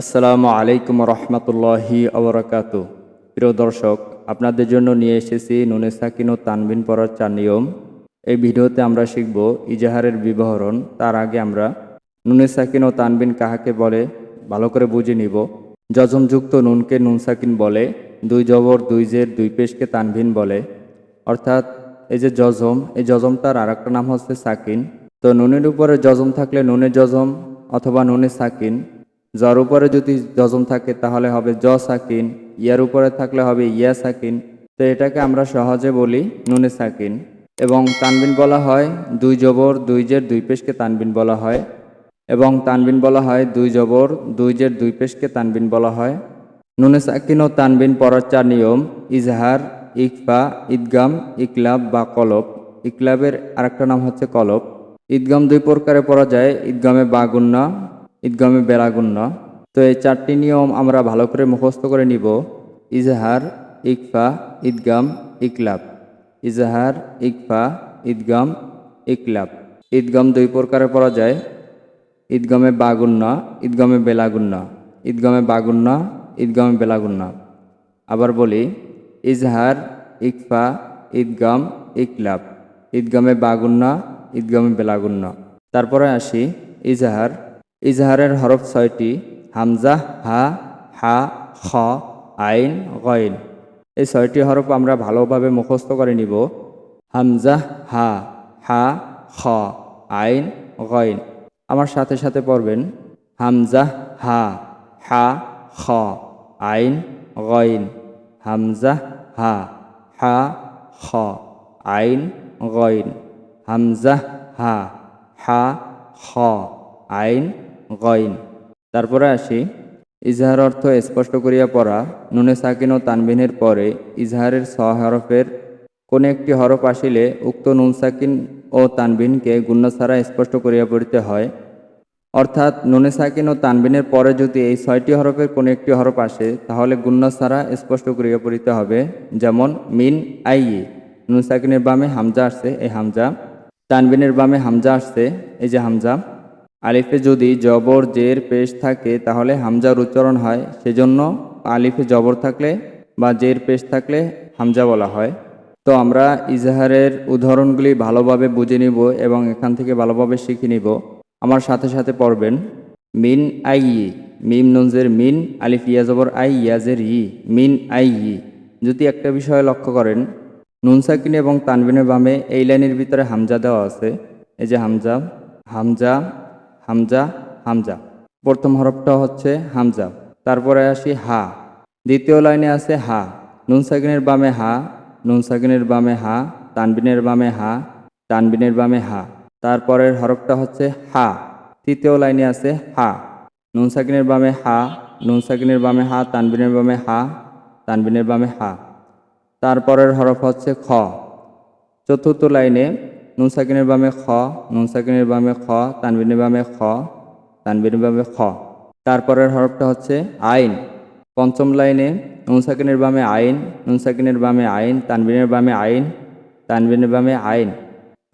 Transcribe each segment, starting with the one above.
আসসালামু আলাইকুম রহমতুল্লাহি আবরাকাত। প্রিয় দর্শক, আপনাদের জন্য নিয়ে এসেছি নুনে সাকিন ও তানবিন পড়ার চার নিয়ম। এই ভিডিওতে আমরা শিখব ইজাহারের বিবরণ। তার আগে আমরা নুনে সাকিন ও তানবিন কাহাকে বলে ভালো করে বুঝে নিব। যজমযুক্ত নুনকে নুন সাকিন বলে, দুই জবর, দুই জের, দুই পেশকে তানবিন বলে। অর্থাৎ এই যে যজম, এই যজমটার আর একটা নাম হচ্ছে সাকিন। তো নুনের উপরে যজম থাকলে নুনে যজম অথবা নুনে সাকিন। যার উপরে যদি যজম থাকে, তাহলে হবে জ সাকিন ইয়ার উপরে থাকলে হবে ইয়া সাকিন তো এটাকে আমরা সহজে বলি নুনে সাকিন। এবং তানবিন বলা হয় দুই জবর, দুই জের, দুই পেশকে তানবিন বলা হয়। এবং তানবিন বলা হয় দুই জবর, দুই জের, দুই পেশকে তানবিন বলা হয়। নুনে সাকিন ও তানবিন পড়ার চার নিয়ম, ইজহার, ইকফা ঈদগাম ইকলাব বা কলব। ইকলাবের আরেকটা নাম হচ্ছে কলব। ঈদগাম দুই প্রকারে পড়া যায় ঈদগামে বাগুন্না ঈদগামে বেলাগুন্না তো এই চারটি নিয়ম আমরা ভালো করে মুখস্থ করে নিব। ইজহার, ইকফা, ঈদগাম, ইকলাব। ইজহার, ইকফা, ঈদগাম, ইকলাব। ঈদগাম দুই প্রকারে পড়া যায়। ঈদগামে বাগুন্না ঈদগামে বেলাগুণ্য। ঈদগামে বাগুন্না ঈদগামে বেলাগুন্না আবার বলি, ইজহার, ইকফা, ঈদগাম, ইকলাব। ঈদগামে বাগুন্না ঈদগামে বেলাগুণ্য। তারপরে আসি, ইজহার ইজহারের হরফ ছয়টি, হামজা, হা হা, খ, আইন, গইন। এই ছয়টি হরফ আমরা ভালোভাবে মুখস্থ করে নিব। হামজা, হা হা, খ, আইন, গইন। আমার সাথে সাথে পড়বেন, হামজা, হা হা, খ, আইন, গইন। হামজা, হা হা, খ, আইন, গইন। হামজা, হা হা, খ, আইন গইন। তারপরে আসি। ইজহার অর্থ স্পষ্ট করিয়া পড়া, নুনে সাকিন ও তানবিনের পরে ইজহারের ছ হরফের কোন একটি হরফ আসিলে উক্ত নুন সাকিন ও তানবিনকে গুণ্য ছাড়া স্পষ্ট করিয়া পড়িতে হয়। অর্থাৎ নুনে সাকিন ও তানবিনের পরে যদি এই ছয়টি হরফের কোনো একটি হরফ আসে, তাহলে গুণ্য ছাড়া স্পষ্ট করিয়া পড়িতে হবে। যেমন, মিন, আই নুন সাকিনের বামে হামজা আসছে, এই হামজা। তানবিনের বামে হামজা আসছে, এই যে হামজা। আলিফে যদি জবর জের পেশ থাকে, তাহলে হামজার উচ্চারণ হয়। সেজন্য আলিফে জবর থাকলে বা জের পেশ থাকলে হামজা বলা হয়। তো আমরা ইজাহারের উদাহরণগুলি ভালোভাবে বুঝে নিব এবং এখান থেকে ভালোভাবে শিখে নিব। আমার সাথে সাথে পড়বেন। মিন আই ই, মিম নুনজের মিন, আলিফ ইয়াজবর আই, ইয়াজের ই, মিন আই ই। যদি একটা বিষয় লক্ষ্য করেন, নুন সাকিন এবং তানবিনের বামে এই লাইনের ভিতরে হামজা দেওয়া আছে। এই যে হামজা হামজা হামজা হামজা। প্রথম হরফটা হচ্ছে হামজা। তারপরে আসি হা। দ্বিতীয় লাইনে আছে হা। নুন সাকিনের বামে হা, নুন সাকিনের বামে হা, তানবিনের বামে হা, তানবিনের বামে হা। তারপরের হরফটা হচ্ছে হা। তৃতীয় লাইনে আছে হা। নুন সাকিনের বামে হা, নুন সাকিনের বামে হা, তানবিনের বামে হা, তানবিনের বামে হা। তারপরের হরফ হচ্ছে খ। চতুর্থ লাইনে নুন সাকিনের বামে খ, নুন সাকিনের বামে খ, তানবিনের বামে খ, তানবিনের বামে খ। তারপরের হরফটা হচ্ছে আইন। পঞ্চম লাইনে নুন সাকিনের বামে আইন, নুন সাকিনের বামে আইন, তানবিনের বামে আইন, তানবিনের বামে আইন।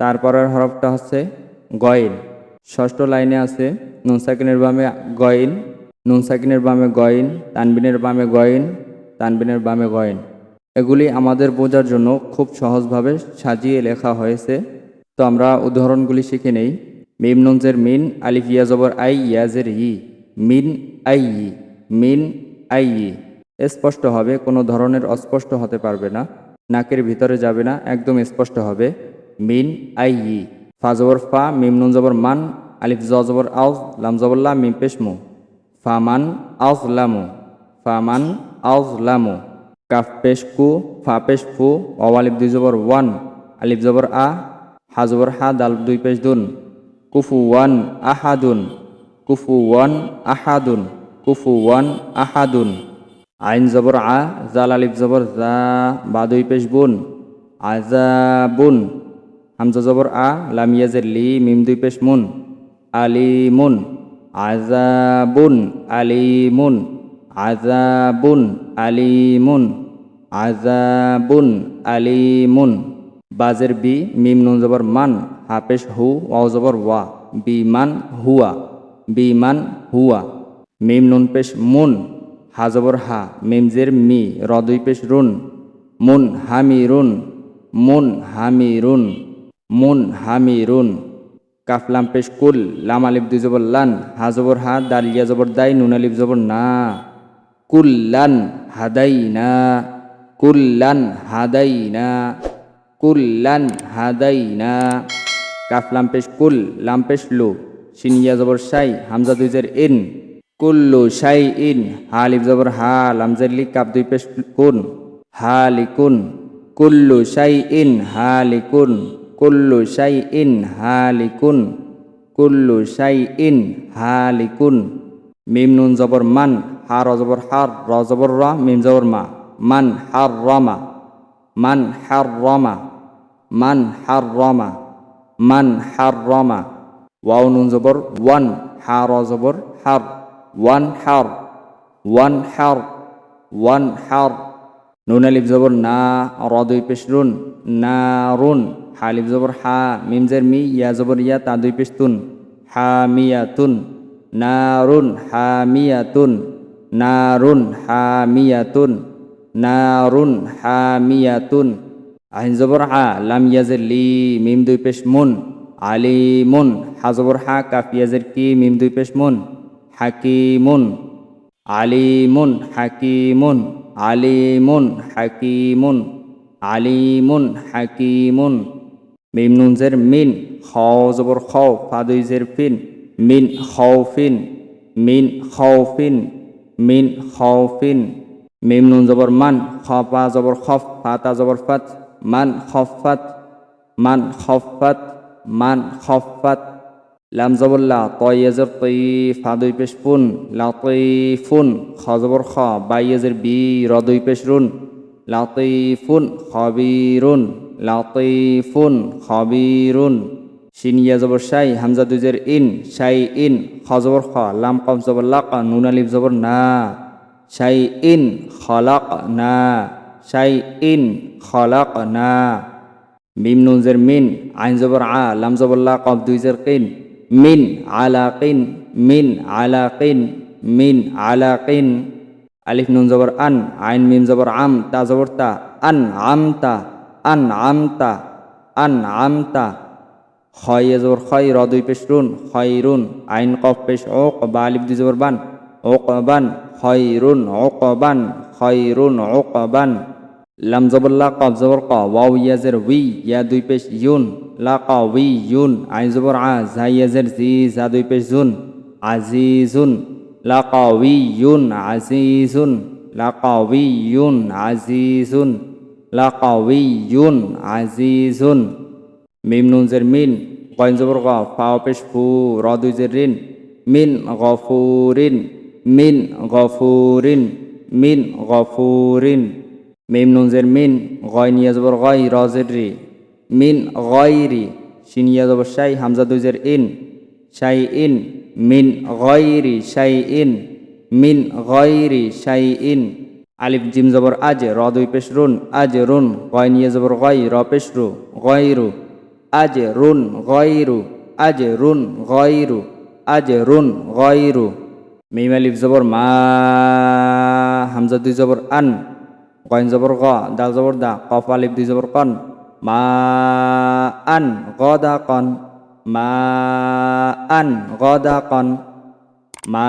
তারপরের হরফটা হচ্ছে গয়েন ষষ্ঠ লাইনে আছে নুন সাকিনের বামে গয়েন নুন সাকিনের বামে গয়েন তানবিনের বামে গয়েন তানবিনের বামে গয়েন এগুলি আমাদের বোঝার জন্য খুব সহজভাবে সাজিয়ে লেখা হয়েছে। তো আমরা উদাহরণগুলি শিখে নেই। মিম মিন, আলিফ ইয়াজবর আই, ইয়াজের ই মিন, আই, ই। মিন, আই, ই। স্পষ্ট হবে, কোনো ধরনের অস্পষ্ট হতে পারবে না। নাকের ভিতরে যাবে না, একদম স্পষ্ট হবে। মিন, আই, ই। ফা জবর ফা, মিম জবর মান, আলিফ, জ জবর আউজ, লাম জবর লা, মিম পেশমু ফামান আউজ লামু ফামান আউজ লামু কাফ পেশ কু, ফা পেশ ফু অলিফ দুই জবর ওয়ান, আলিফ জবর আ হা জবর হা দাল দুই পেশ দুন। কুফু ওয়ান আহাদুন। কুফু ওয়ান আহাদুন। কুফু ওয়ান আহাদুন। আইন জবর আ, জাল আলিফ জবর জা, বা দুই পেশ বুন। আজাবুন হামজা জবর আ লামিয়াজের লি, মিম দুই পেশ মুন। আলিমুন। আজাবুন আলিমুন। আজাবুন আলিমুন। আজাবুন আলিমুন। বাজের বি, মিম নুন জবর মান, হাফেশ হু, ওয়াও জবর ওয়া বিমান হুয়া বিমান হুয়া। মিম নুন পেশ মুন, হা জবর হা, মিম জের মি, র দুই পেশ রুন, মুন হামি রুন, মুন হামি রুন, মুন হামি রুন। কাফলাম পেশ কুল, লাম আলিফ দুই জবর লান, হা জবর হা দালিয়া জবর দাই, নুন আলিফ জবর না। কুল্লান হাদাইনা কুল্লান হাদাইনা কুল্লান হাদাইনা। কাফলাম পেশ কুল লাম্পেশ লু। সিনিয়া জবর সাই, হামজা দুই জের ইন। কুল্লু সাই ইন, হালিফ জবর হা লামজের লি, কাপ দুই পেশ কুন। হালিকুন, কুল্লু সাই in, হালিকুন। Kullu Sai in, হালিকুন। Kullu Sai in, হালিকুন। মিম নুন জবর মান, হা, র জবর হার র জবর র, মিম জবর মা। মান হার রমা মান হার রমা মান হার রমা মান হার রমা ওয়াও নুন জবর, ওয়ান হা র জবর, হার। ওয়ান হার ওয়ান হার ওয়ান হার। নুন আলিফ জবর, না, র দুই পেশ রুন না, রুন। হালিফ জবর, হা, মিম জের, মি, ইয়া জবর, ইয়া, তা দুই পেশ তুন। হা মিয়া তুন। নারুন হামিয়াতুন নারুন হামিয়াতুন নারুন হামিয়াতুন আইন জবর হা লাম ইয়াজের লি, মিম দুই পেশ মুন আলিমুন হা জবর হা কাফ ইয়াজের কি, মিম দুই পেশ মুন হাকিমুন আলিমুন হাকিমুন আলিমুন হাকিমুন আলিমুন হাকিমুন মিম নুন জের মিন খ জবর খ ফা দুই জের ফিন, মিন খৌফিন মিন খৌফিন মিন খৌফিন মিম নুন জবর মান, খ পা জবর খফ, ফা তা জবর ফাত। মান খফাত মান খফাত মান খফাত। লাম জবর লা, তয়েজর তৈ, ফা দুই পেশ পুন লা তৈ ফুন, খ জবর খ, বাইয়েজের বি, র দুই পেশ রুন, লা তৈ ফুন খবিরুন লা তৈ ফুন খবিরুন সিনিয়া জবর শাই, হামজা দুজের ইন, শাই ইন, খ জবর খ, লাম কম জবর লাক, নুন আলিফ জবর না, শাই ইন খলাক না। শাই ইন খলাক না মিম নুন জের মিন, আইন জবর আ, লাম জবর লা কব দুই জের কিন। মিন আলা কিন মিন আলা কিন মিন আলা কিন আলিফ নুন জবর আন, আইন মিম জবর আম, তা জবর তা, আন আমতা আন আমতা আন আমতা খয় জবর খয়, র দুই পেশ রুন খয়রুন আইন কফ পেশ ওক, বা আলিফ দুই জবর বান, ওক বান খয়রুন ওক বান খয়রুন ওক বান। লাম জবর লা কফ জবর ক ওয়াও ইয়াজের উই ইয়া দুই পেশ ইউন লা ক উই ইউন আইন জবর আ জা ইয়াজের জি জা দুই পেশ জুন আজিজুন লা ক উই ইউন আজিজুন লা ক উই ইউন আজিজুন লা ক উই ইউন আজিজুন মিম নুন জের মিন কয়েন জবর গ ফাও পেশ ফু র দুই জের রিন মিন গফুরিন মিন গফুরিন মিন গফুরিন মিম নুন জের মিন গয় নিয়া জবর গয় র জের রি। মিন গয়রি সিনিয়া জবর শাই হামজা দুই জের ইন, শাই ইন। মিন গয়রি শাই ইন। মিন গয়রি শাই ইন। আলিফ জিম জবর আজ, র দুই পেশ রুন, আজ রুন। গয় নিয়ে জবর গয়, র পেশ রু গয়রু আজ রুন গয়রু আজ রুন গয়রু আজ রুন গয়রু মিম আলিফ জবর মা, হামজা দুই জবর আন। গয়ন জবর গ দাল জবর দা কফ আলিফ দুই জবর কন মা আন গ দা কন মা আন গ দা কন মা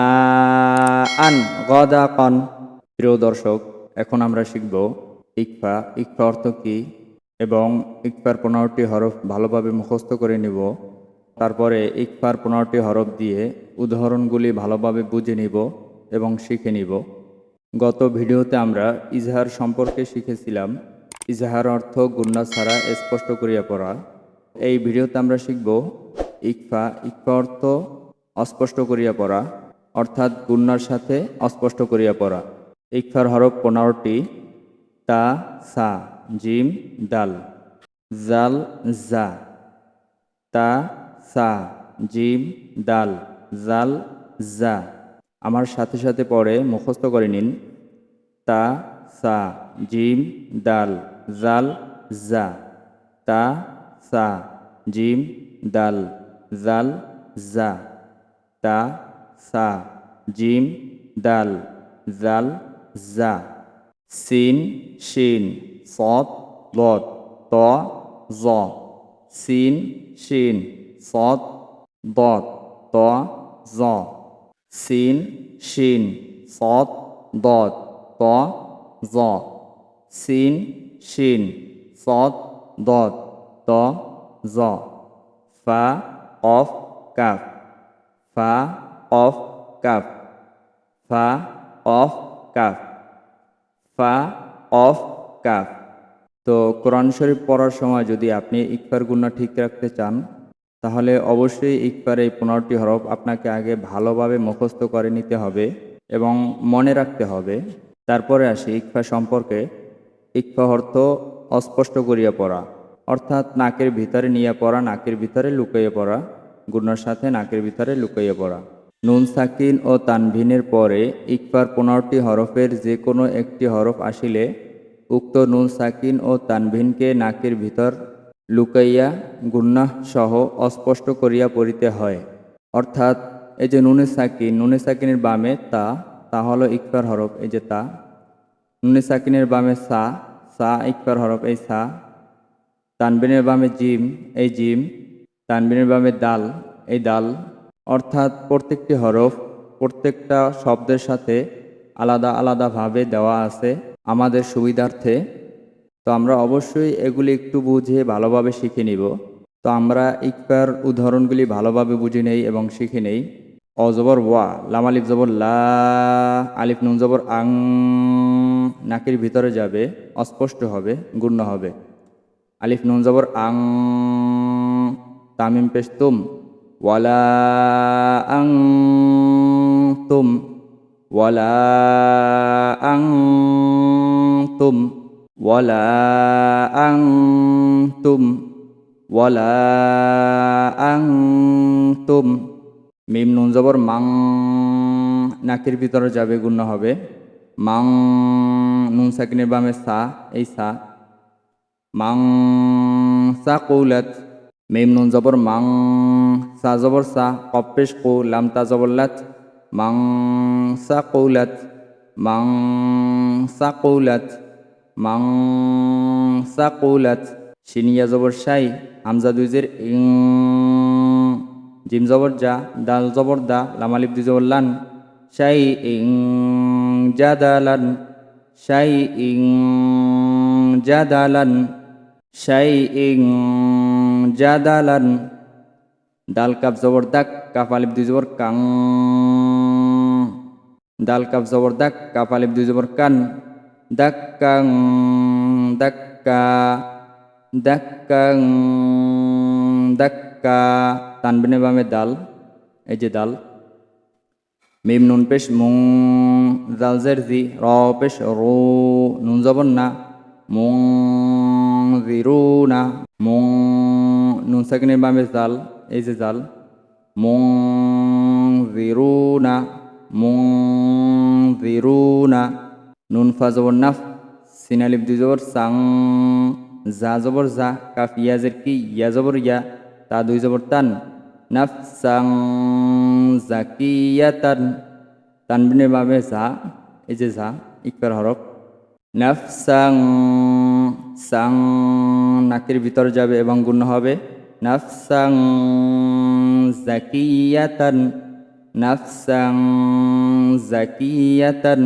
আন গ দা কন প্রিয় দর্শক, এখন আমরা শিখব ইকফা। ইকফা অর্থ কী? এবং ইকফার পনেরোটি হরফ ভালোভাবে মুখস্থ করে নিব। তারপরে ইকফার পনেরোটি হরফ দিয়ে উদাহরণগুলি ভালোভাবে বুঝে নিব এবং শিখে নিব। গত ভিডিওতে আমরা ইজহার সম্পর্কে শিখেছিলাম। ইজহার অর্থ গুন্না ছাড়া স্পষ্ট করিয়া পড়া। এই ভিডিওতে আমরা শিখব ইকফা ইকফা অর্থ অস্পষ্ট করিয়া পড়া, অর্থাৎ গুন্নার সাথে অস্পষ্ট করিয়া পড়া। ইকফার হরফ পনেরোটি, তা, সা, জিম, দাল, জাল, জা, তা, সা, জিম, দাল, জাল, জা। আমার সাথে সাথে পড়ে মুখস্থ করে নিন। তা, সা, জিম, দাল, জাল, জা। তা, সা, জিম, দাল, জাল, জা। তা, সা, জিম, দাল, জাল, জা। সিন, শিন, সৎ লত ত, জ। সিন, শিন, সৎ, দত, ত, জ। সিন, শিন, সৎ দত ত, জ। সিন, শিন, সৎ দত ত, জ। ফা, অফ, কাফ। ফা, অফ, কাফ। ফা, অফ, কাফ। ফা, অফ, কাফ। তো কোরআন শরীফ পড়ার সময় যদি আপনি ইকফার গুণা ঠিক রাখতে চান তাহলে অবশ্যই ইকফার এই পনেরোটি হরফ আপনাকে আগে ভালোভাবে মুখস্থ করে নিতে হবে এবং মনে রাখতে হবে। তারপরে আসি ইকফা সম্পর্কে। ইকফা অর্থ অস্পষ্ট করিয়া পড়া, অর্থাৎ নাকের ভিতরে নিয়ে পড়া, নাকের ভিতরে লুকাইয়ে পড়া, গুণার সাথে নাকের ভিতরে লুকাইয়ে পড়া। নুন সাকিন ও তানভিনের পরে ইকফার পনেরোটি হরফের যে কোনো একটি হরফ আসিলে উক্ত নুন সাকিন ও তানভিনকে নাকের ভিতর লুকাইয়া গুন্নাহ সহ অস্পষ্ট করিয়া পড়িতে হয়। অর্থাৎ, এই যে নুনে সাকিন, নুনে সাকিনের বামে তা তা হলো ইকফার হরফ, এই যে তা। নুনে সাকিনের বামে সা সা ইকফার হরফ, এই সা। তানবিনের বামে জিম, এই জিম। তানবিনের বামে দাল, এই দাল। অর্থাৎ, প্রত্যেকটি হরফ, প্রত্যেকটা শব্দের সাথে আলাদা আলাদাভাবে দেওয়া আছে। আমাদের সুবিধার্থে তো আমরা অবশ্যই এগুলি একটু বুঝে ভালোভাবে শিখে নিব। তো আমরা ইকফার উদাহরণগুলি ভালোভাবে বুঝে নেই এবং শিখে নেই। অজবর ওয়া, লাম আলিফ জবর লা, আলিফ নুন জবর আং, নাকের ভিতরে যাবে, অস্পষ্ট হবে গুণ্য হবে। আলিফ নুন জবর আং, তামিম পেশ তুম, ওয়ালা আং, তুম, ওয়ালা আং, তুম। তুম ওয়ালা আং তুম মিম নুন জবর মাং নাকের ভিতরে যাবে গুণ্য হবে। মাং নুন সাকিনের বামে সা এই সা। মাং সা কৌলাত। মিম নুন জবর মাং সা জবর সা কপেশ কো, লাম তা জবর লাত। মাং সা কৌলাত। মাং সা কৌলাত। মাং সা কৌলাত সিনিয়া জবর সাই, হামজা দুইজের ইং, জিম জবর যা, দাল জবর দা লামালিপ দুই জবর লান শাই ইং জাদালান শাই ইং জাদালান শাই ইং জাদালান দাল কাপ জবর দাক, কাপ আলিপ দুই জবর কাং, দাল কাপ জবর দাক, কাপ আলিপ দুই জবর কান দাক কাং দাক্কা দাক্কাং তানবিনে বামে দাল এই যে দাল মিম নুন পেশ মুং জাল জের জি র পেশ রো নুন জবর না মুং জিরু না মুং নুন সাকিনের বামে জাল এই যে জাল মুং জিরু না মুং জিরু না নুন ফা জবর নাফ সিনালিপ দুই জবর সাং জা জবর জা কাফ ইয়াজের কি ইয়া জবর ইয়া তা দুই জবর তান নাফসাং জাকিয়াতান তানবিনের বাবে যা এই যে যা ইকবার হরফ নাফসাং সাং নাকের ভিতর যাবে এবং গুণ হবে নাফ নাফসাং জাকিয়াতান নাফসাং জাকিয়াতান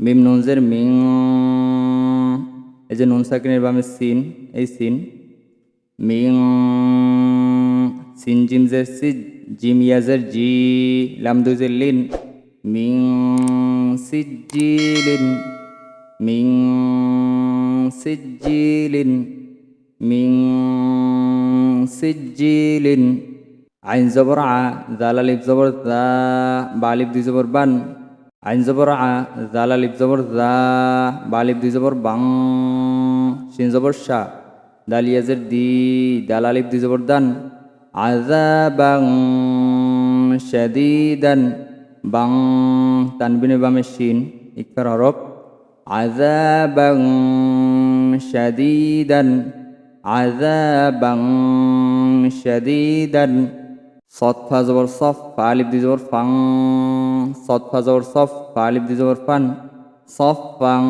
মিম নুনজের মিং, এই যে নুন সাকিনের বামে সিন, এই সিন, মিং, সিন জিমজের সি, জিম ইয়াজের জি, লাম দুজের লিন, মিং সিজিলিন মিং সিজিলিন মিং সিজিলিন আইন জবর আ জাল আলিফ জবর দা বা আলিফ দুই জবর বান আইন জবর আ জাল আলিফ জবর দা বা আলিফ দুই জবর বাং, সিন জবর শা দাল ইয়াজের দি দাল আলিফ দুই জবর দান আজা আযাবাং শাদীদান, বাং, তানবিনে বামে শিন ইকফার হরফ আযাবাং শাদীদান আযাবাং শাদীদান সৎ ফা জবর সফ ফা আলিফ দি জবর ফাং সৎ ফা জবর সফ ফা আলিফ দি জবর ফান সফ ফাং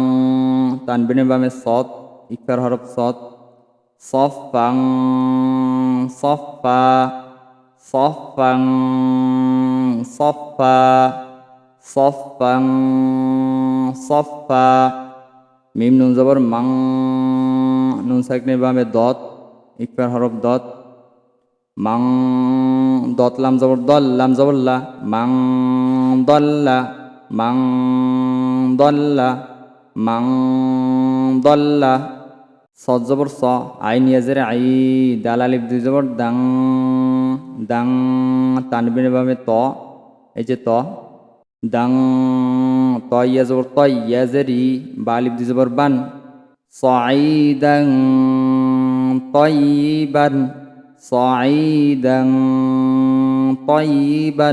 তানবিনের বামে সৎ ইকফার হরফ সৎ সফ ফাং সফ ফা সফ ফাং সফ ফা সফ ফাং সফ ফা মিম নুন জবর মাং নুন সাকনের বামে দত ইকফার হরফ দত মাং দত লাম জবর দল লাম জবর লা, মাং দল্লা মাং দল্লা মাং দল্লা সদ জবর স, আইন ইয়াজের আই দাল আলিফ দুই জবর দাং দাং, তানবিনের ভাবে ত, এই যে ত, দাং, ত ইয়া জবর ত ইয়াজের ই বা আলিফ দুই জবর বান সাইদাং তয়িবান صعيدا طيبا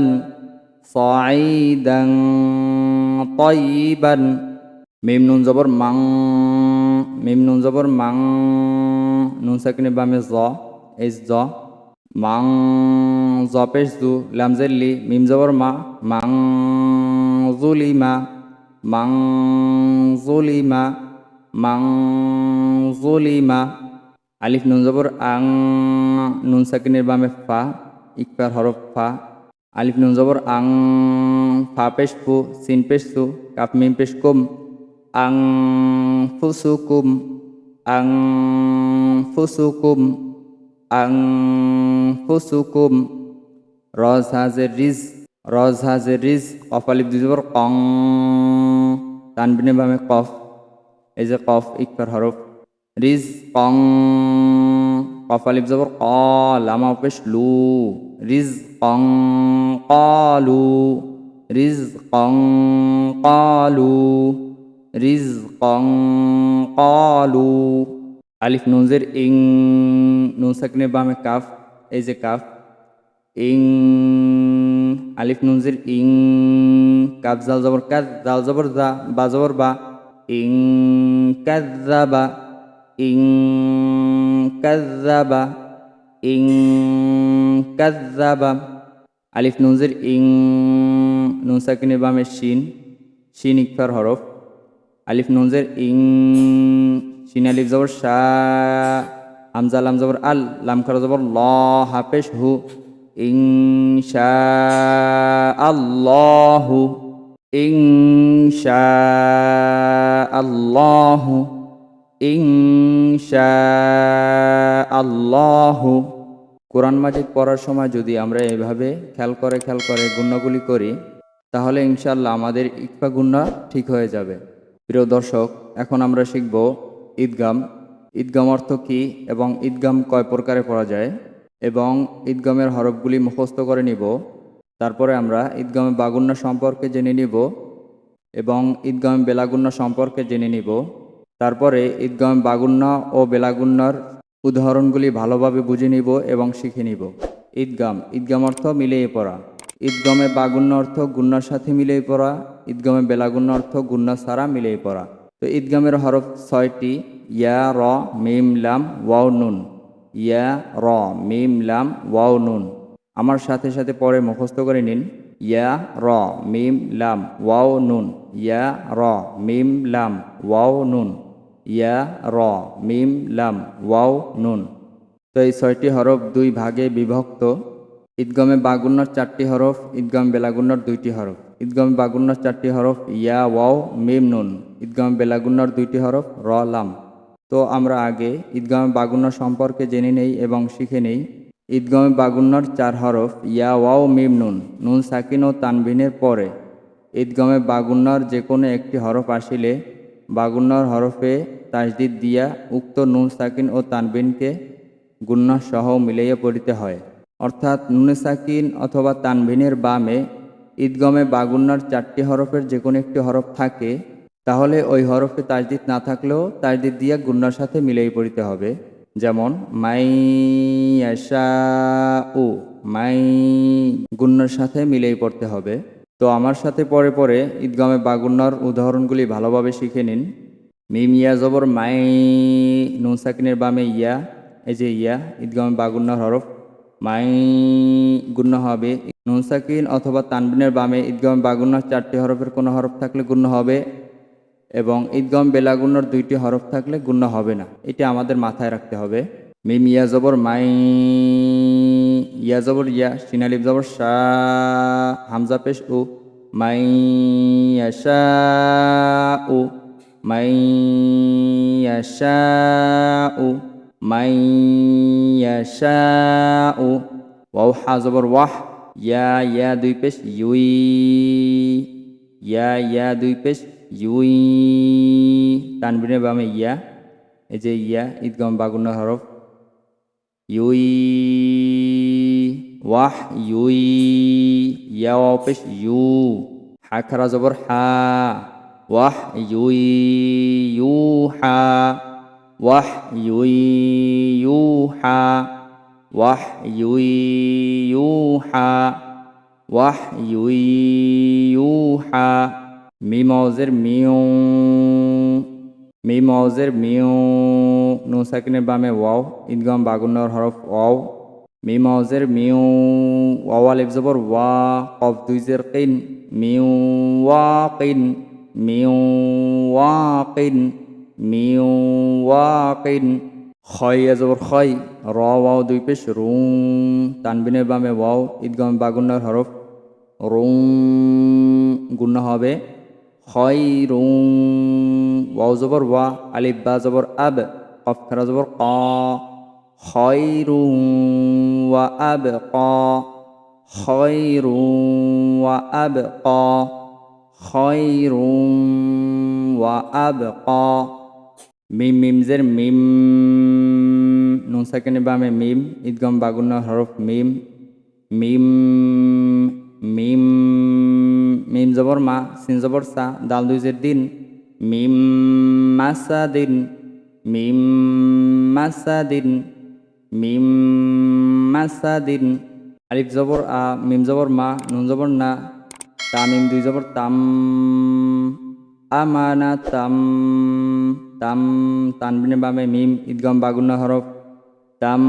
صعيدا طيبا মিম নুন জবর মাং মিম নুন জবর মাং নুন সাকিনে বামে জ এস জ মাং জ পেশ জু লাম জেল্লি মিম জবর মা মাং জুলিমা মাং জুলিমা মাং জুলিমা আলিফ নুন জবর, আং, নুন সাকিনের বামে ফা ইকফার হরফ ফা। আলিফ নুন জবর, আং, ফা পেশ ফু, সিন পেশ সু কাপ মিম পেশ কুম। আং ফুসুকুম আং ফুসুকুম আং ফুসুকুম রজ হাজের রিজ, রজ হাজের রিজ, কফ আলিফ দুই জবর, কং। তানবিনের বামে কফ, এই যে কফ ইকফার হরফ। রিজ কং কফ আলিফ জবর ক লামা পেশ লু রিজ কং কলু। রিজ কং কালু। রিজ কং কলু। আলিফ নুনজের ইং, নুন বামে কাফ, এই যে কাফ। ইং, আলিফ নুনজের ইং, কাফ, জাল জবর কাজ জাল জবর জা, বা জবর বা। ইং কাজ্জাবা ইং কাজ্জাবা ইং কাজ্জাবা আলিফ নুনজের ইং নুন সাকিনের বামে শিন শিন ইকফার হরফ আলিফ নুনজের ইং শিন আলিফ জবর শা হামজা লাম জবর আল লাম খারা জবর ল হাফেশ হু ইং শা আল্লাহু ইং শা আল্লাহু আল্লাহু কোরআন মাজিদ পড়ার সময় যদি আমরা এভাবে খেয়াল করে খেয়াল করে গুণ্যগুলি করি, তাহলে ইনশাল্লাহ আমাদের ইকফা গুণ্য ঠিক হয়ে যাবে। প্রিয় দর্শক, এখন আমরা শিখব ঈদগাম। ঈদগাম অর্থ কী এবং ঈদগাম কয় প্রকারে পড়া যায়? এবং ঈদগামের হরফগুলি মুখস্থ করে নিব। তারপরে আমরা ঈদগামে বাগুন্না সম্পর্কে জেনে নিব এবং ঈদগামে বেলাগুন্য সম্পর্কে জেনে নিব। তারপরে ঈদগামে বাগুন্য ও বেলাগুন্নার উদাহরণগুলি ভালোভাবে বুঝে নিব এবং শিখে নিব। ঈদগাম ঈদগাম অর্থ মিলিয়ে পড়া। ঈদগমে বাগুন্য অর্থ গুন্নার সাথে মিলিয়ে পড়া। ঈদগমে বেলাগুন্য অর্থ গুন্না ছাড়া মিলিয়ে পড়া। তো ঈদগামের হরফ ছয়টি, ইয়া, র, মিম, লাম, ওয়াও, নুন। ইয়া, র, মিম, লাম, ওয়াও, নুন। আমার সাথে সাথে পরে মুখস্থ করে নিন। ইয়া, র, মিম, লাম, ওয়াও, নুন। ইয়া, র, মিম, লাম, ওয়াও, নুন। ইয়া, র, মিম, লাম, ওয়াও, নুন। তো এই ছয়টি হরফ দুই ভাগে বিভক্ত। ঈদগমে বাগুন্নর চারটি হরফ, ঈদগম বেলাগুন্নর দুইটি হরফ। ঈদগমে বাগুন্নর চারটি হরফ, ইয়া, ওয়াও, মিম, নুন। ঈদগমে বেলাগুন্নর দুইটি হরফ, র, লাম। তো আমরা আগে ঈদগমে বাগুন্নর সম্পর্কে জেনে নেই এবং শিখে নেই। ঈদগমে বাগুন্নর চার হরফ, ইয়া, ওয়াও, মিম, নুন। নুন সাকিন ও তানবিনের পরে ঈদগমে বাগুন্নর যে কোনো একটি হরফ আসিলে বাগুন্নর হরফে তাজদিদ দিয়া উক্ত নুন, সাকিন ও তানবিনকে গুন্না সহ মিলাইয়া পড়িতে হয়। অর্থাৎ নুনে সাকিন অথবা তানভিনের বামে ঈদগমে বাগুন্নার চারটি হরফের যে কোনো একটি হরফ থাকে, তাহলে ওই হরফে তাজদিদ না থাকলেও তাজদিদ দিয়া গুন্নার সাথে মিলাই পড়িতে হবে। যেমন, মাই আশা উ, মাই গুন্নার সাথে মিলাই পড়তে হবে। তো আমার সাথে পরে পরে ঈদগমে বাগুন্নার উদাহরণগুলি ভালোভাবে শিখে নিন। মিম ইয়া জবর, মাই নুন সাকিনের বামে ইয়া, এই যে ইয়া, ঈদগমে বাগুন্নার হরফ। মাই গুণ্য হবে নুন সাকিন অথবা তানবিনের বামে ঈদগম বাগুন্নার চারটি হরফের কোনো হরফ থাকলে গুণ্য হবে এবং ঈদগম বেলাগুন্নর দুইটি হরফ থাকলে গুণ্য হবে না। এটা আমাদের মাথায় রাখতে হবে। মিম ইয়া জবর মাই, ইয়া জবর ইয়া সিনালিপ জবর শা, হামজা পেশ উ, মাই উ মাই উ, মাই ইয়াশা উ, ওয়াও হা জবর ওয়াহ, ইয়া ইয়া দুই পেশ ইউই, ইয়া ইয়া দুই পেশ ইউই, তানবিনের বামে ইয়া, এই যে ইয়া, ঈদগম বাগুন্ন হরফ ইউই ওয়াহ ইউই ইয়া ওয়াও পেশ ইউ হা খারা জবর হা ওয়াহ ইউই ইউ হা ওয়াহ ইউই ইউ হা ওয়াহ ইউই ইউ হা হা মিমজের মিউ মিউ নুন সাকিনের বামে ওয়াও ঈদগম বাগুন্নর হরফ ওয়াও। মিমজের মিউ ওয়াও আলিফ জবর ওয়া, কফ দুইজের কিন। মিউ ওয়া কিন, মিউ ওয়া কিন, মিউ ওয়া কিন। খয় জবর খয়, র ওয়াও দুই পেশ রুং। তানবিনের বামে ওয়াও ঈদগম বাগুন্নর হরফ রুং। গুণ্য হবে হয় রুং ওয়াও জবর ওয়া আলিফ বা জবর আব কফ জবর ক হয় রুং ওয়া আব ক হয় রুং ওয়া আব ক হয় রুং ওয়া আব ক মিম মিমজের মিম নুন সেকেন্ডে বামে মিম ঈদগম বাগুন্ন হরফ মিম মিম মিম মিম জবর মা, সিন জবর সা, দাল দুইজের দিন। মিম মাসা দিন, মিম মাসা দিন, মিম মাসা দিন। আলিফ জবর আ, মিম জবর মা, নুন জবর না, তা মিম দুই জবর তাম। আমানা তাম তাম, তানবিনে বামে মিম, ঈদগম বাগুন্ন হরফ। তাম,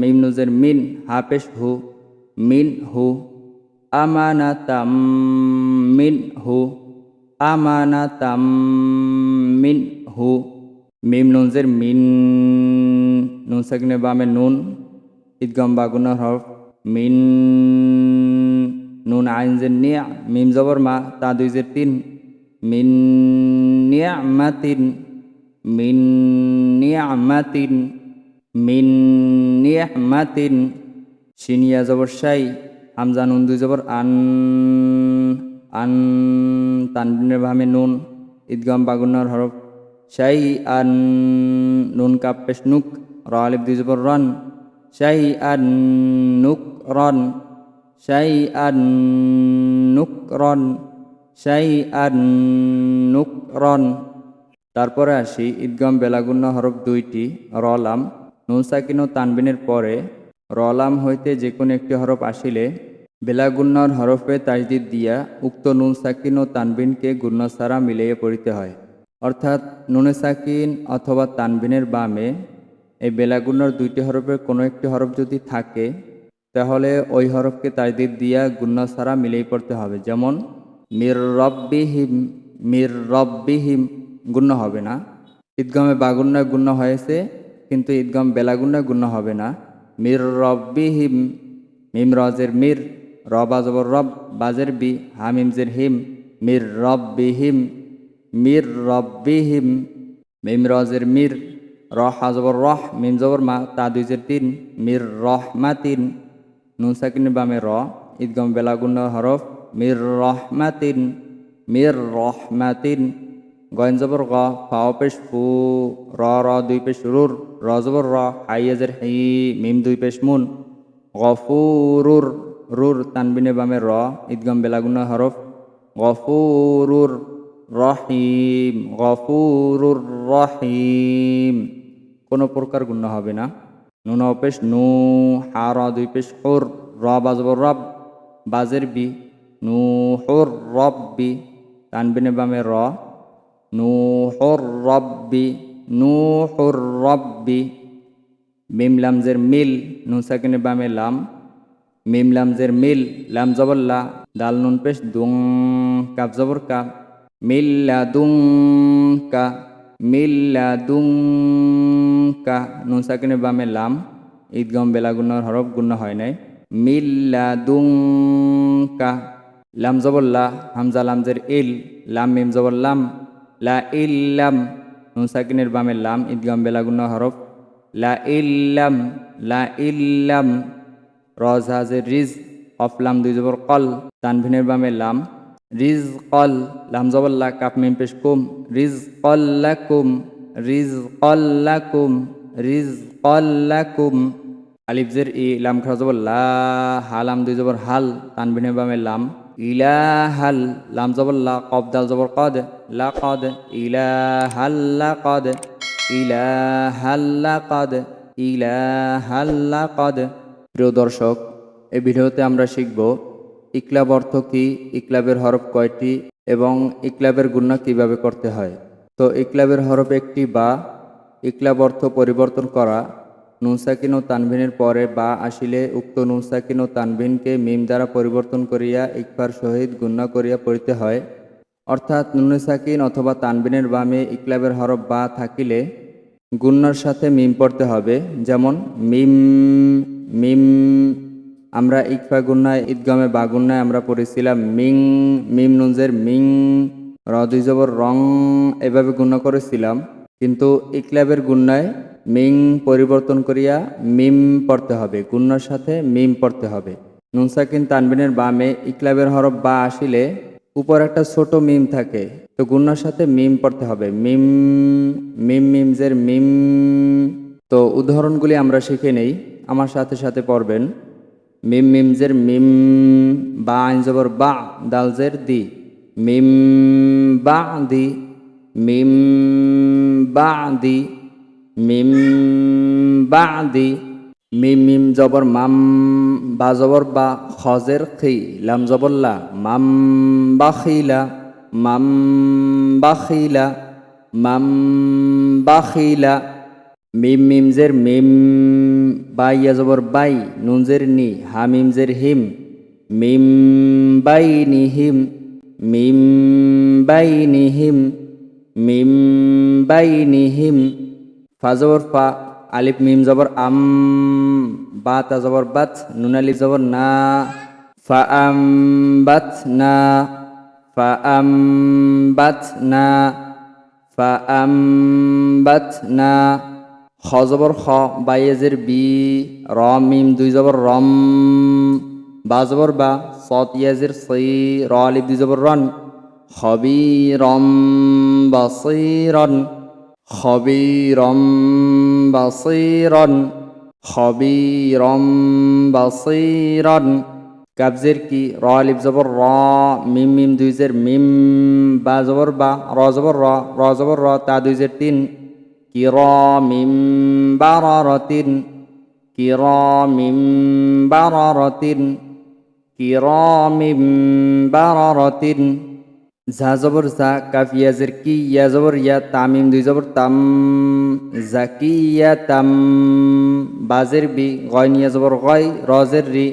মিম নুজের মিন, হাফেশ হু, মিন হু। আমানা তাম মিন হু তাম মিন হু মিম নুনজের মিন, নুন সাকিনে বামে নুন, ঈদগম বাগুন্ন হরফ, মিন, নুন আইনজের নিয়া, মিম জবর মা, তা দুইজের তিন, মিন নিয়ামাতিন মিন নিয়ামাতিন মিন নিয়ামাতিন সিনিয়া জবর শাই হামজা নুন, দুই জবর, আন আন, তানবিনের ভামে নুন, ঈদগাম বাগুন্নার হরফ, শাই, আন, নুন কাপ নুক, র আলিফ, দুই জবর, রন, শাই, আন, নুক, রন, শাই, আন, নুক, রন, শাই, আন, নুক, রন। তারপরে আসি ঈদগম বেলাগুন্ন হরফ দুইটি রলাম নুন সাকিন ও তানবিনের পরে রলাম হইতে যে কোনো একটি হরফ আসিলে, বেলাগুন্নর হরফে তাজদিদ দিয়া উক্ত নুন সাকিন ও তানবিনকে গুণ্য সারা মিলিয়ে পড়িতে হয়। অর্থাৎ নুনে সাকিন অথবা তানবিনের বামে এই বেলাগুন্নর দুইটি হরফের কোনো একটি হরফ যদি থাকে, তাহলে ওই হরফকে তাজদিদ দিয়া গুণ্য সারা মিলিয়ে পড়তে হবে। যেমন, মির রব্বিহিম মির রব্বিহিম গুণ্য হবে না। ঈদগমে বাগুন্নায় গুণ্য হয়েছে, কিন্তু ঈদগম বেলাগুন্নায় গুণ্য হবে না। মির রব্বিহিম, মিম রজের মির র বাজবর রব, বাজের বি হামিমজের হিম, মির রব্বিহিম মির রব্বিহিম, মিম রজের মির র হাজবর রহ, মিম জবর মা, তা দুইজের তিন, মির রহমাতিন, নুন সাকিনের বামে র, ঈদগম বেলাগুন্ন হরফ, মির রহমাতিন মির রহমাতিন গয়েন জবর গ ফাও পেশ ফু, র র দুই পেশ রুর, র জবর র হাইয়াজের হাই মিম দুই পেশ মুন। গফুরুর, রুর তানবিনে বামে র, ঈদগম বেলাগুন্ন হরফ। গফুরুর রহিম গফুরুর রহিম। কোনো প্রকার গুণ্য হবে না। নুন অপেশ নু, হা, র দুই পেশ হুর, র বাজবর রব, বাজের বি, নু, হুর বি, তানবিনে বামে র নু হুর রব্বি নু হুর রব্বি। মিম মিল, নুন সাকিনের বামে লাম। মিম লামজের মিল, লাম জবর লা। দাল, নুন পেশ দুং, কাপ জবর কাপ। মিল্লা দুং, কা। মিল্লা দুং, কা। নুন সাকিনের বামে লাম। ঈদগম বেলা গুন্নার হরফ গুণ্য হয় নাই। মিল্লা দুং, কা। লাম জবর লা, হামজা লামজের ইল। লাম, মিম জবর লাম। লা ইল্লাম, নুন সাকিনের বামে লাম, ঈদগম বেলা গুণ্য হরফ, লা ইল্লাম লা ইল্লাম রজাজের রিজ অফলাম দুই জবর কল, তানভিনের বামে লাম, রিজ কল, লাম জবল্লা কাপ মিম, পেশ, কুম, রিজ কল্লাকুম রিজ কল্লাকুম রিজ কল্লাকুম আলিফজের ই, লাম খা জবর লা হালাম দুই জবর হাল, তানভিনের বামে লাম ইলাহাল, লাম জবর লা কব জবর কদ, লা কদ ইলাহাল্লা কদ ইলাহাল্লা কদ ইলাহাল্লা কদ। প্রিয় দর্শক, এই ভিডিওতে আমরা শিখব ইকলাব অর্থ কি, ইকলাবের হরফ কয়টি এবং ইকলাবের গুণা কীভাবে করতে হয়। তো ইকলাবের হরফ একটি বা, ইকলাব অর্থ পরিবর্তন করা নুনসাকিন ও তানভিনের পরে বা আসিলে উক্ত নুনসাকিন ও তানভিনকে মিম দ্বারা পরিবর্তন করিয়া ইকফার সহিত গুণা করিয়া পড়িতে হয়। অর্থাৎ নুনসাকিন অথবা তানবিনের বামে ইকলাবের হরফ বা থাকিলে গুন্নার সাথে মিম পড়তে হবে। যেমন, মিম মিম, আমরা ইকফা গুন্নায় ঈদগামে বা গুন্নায় আমরা পড়েছিলাম মিং, মিম নুনজের মিং, র দুই রং এভাবে গুণ্য করেছিলাম। কিন্তু ইকলাবের গুন্নায় মিং পরিবর্তন করিয়া মিম পড়তে হবে গুন্নার সাথে মিম পড়তে হবে। নুনসাকিন তানবিনের বামে ইকলাবের হরফ বা আসিলে উপর একটা ছোট মিম থাকে, তো গুন্নার সাথে মিম পড়তে হবে। মিম মিম মিমজের মিম। তো উদাহরণগুলি আমরা শিখে নেই, আমার সাথে সাথে পড়বেন। মিম মিমজের মিম, বা আইন জবর বা, দালজের দি। মিম বা দি, মিম বা দি। মিম বা দি মিম মিম জবর মাম বা জবর বা খজের খি, লাম জবর লা, মাম বাখিলা মাম বাখিলা মাম বাখিলা মিম মিমজের মিম, বাই জবর বাই নুনজের নি, হা মিমজের হিম, মিম বাই নি হিম, মিম বাই নি হিম, মিম বাই নি হিম ফা জবর ফা, আলিফ, মিম জবর আম, বা, তা জবর বাত, নুন, আলিফ জবর না, ফা, আম, বাত, না, ফা, আম, বাত, না, ফা, আম, বাত, না, খ জবর খ বাইজের বি, র, মিম, দুই জবর রম, বা জবর বা সত ইয়াজের সই র, আলিফ, দুই জবর রন হবি রম বাসিরন খবিরম বাসিরন খবিরম বাসিরন কাবজের কি র আলিফ জবর র মিম মিম দুই জের মিম বা জবর বা র জবর র র জবর র তা দুই জের তিন কিরমিম বারারাতিন কিরমিম বারারাতিন কিরমিম বারারাতিন ঝা জবর ঝা কাফ ইয়াজের কি ইয়া জবর ইয়া তামিম, দুই জবর তাম জাকিয়া তাম। বাজের বি গয় নিয়া জবর গয় রজের রি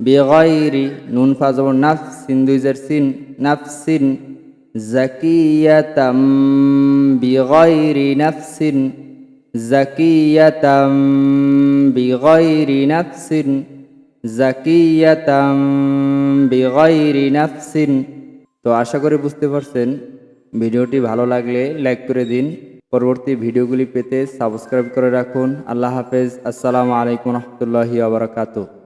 বেগয়রি নুন ফা জবর নাফ সিন দুই জের সিন নাফ সিন জাকিয়াতাম বিগয়রি নাফসিন জাকিয়াতাম বিগয়রি নাফসিন জাকিয়াতাম বিগয়রি নাফসিন তো আশা করি বুঝতে পারছেন। ভিডিওটি ভালো লাগলে লাইক করে দিন। পরবর্তী ভিডিওগুলি পেতে সাবস্ক্রাইব করে রাখুন। আল্লাহ হাফেজ। আসসালামু আলাইকুম রহমতুল্লাহি আবরাকাতু